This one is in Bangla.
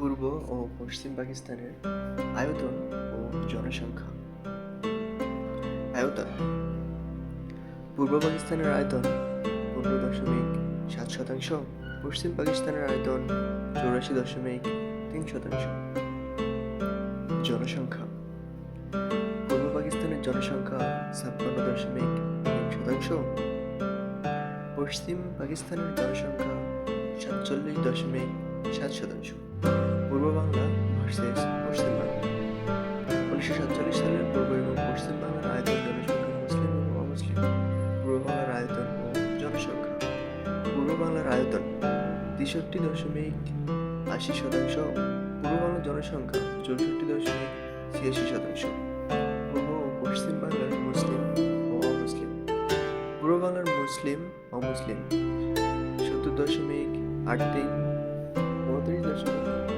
পূর্ব ও পশ্চিম পাকিস্তানের আয়তন ও জনসংখ্যা। আয়তন। পূর্ব পাকিস্তানের আয়তন পনেরো দশমিক সাত শতাংশ, পশ্চিম পাকিস্তানের আয়তন চৌরাশি দশমিক তিন শতাংশ। জনসংখ্যা। পূর্ব পাকিস্তানের জনসংখ্যা ছাপ্পান্ন দশমিক তিন শতাংশ। পশ্চিম পাকিস্তানের জনসংখ্যা সাতচল্লিশ দশমিক সাত শতাংশ। পূর্ব বাংলা ভার্সেস পশ্চিম বাংলা। উনিশশো সাতচল্লিশ সালের পূর্ব এবং পশ্চিম বাংলার আয়তন জনসংখ্যা মুসলিম এবং অমুসলিম। পূর্ব বাংলার আয়তন ও জনসংখ্যা। পূর্ব বাংলার আয়তন তেষট্টি দশমিক আশি শতাংশ। পূর্ব বাংলার জনসংখ্যা চৌষট্টি দশমিক ছিয়াশি শতাংশ। পূর্ব ও পশ্চিম বাংলার মুসলিম ও অমুসলিম। পূর্ব বাংলার মুসলিম, অমুসলিম। সত্তর দশমিক আট তিন 日的时候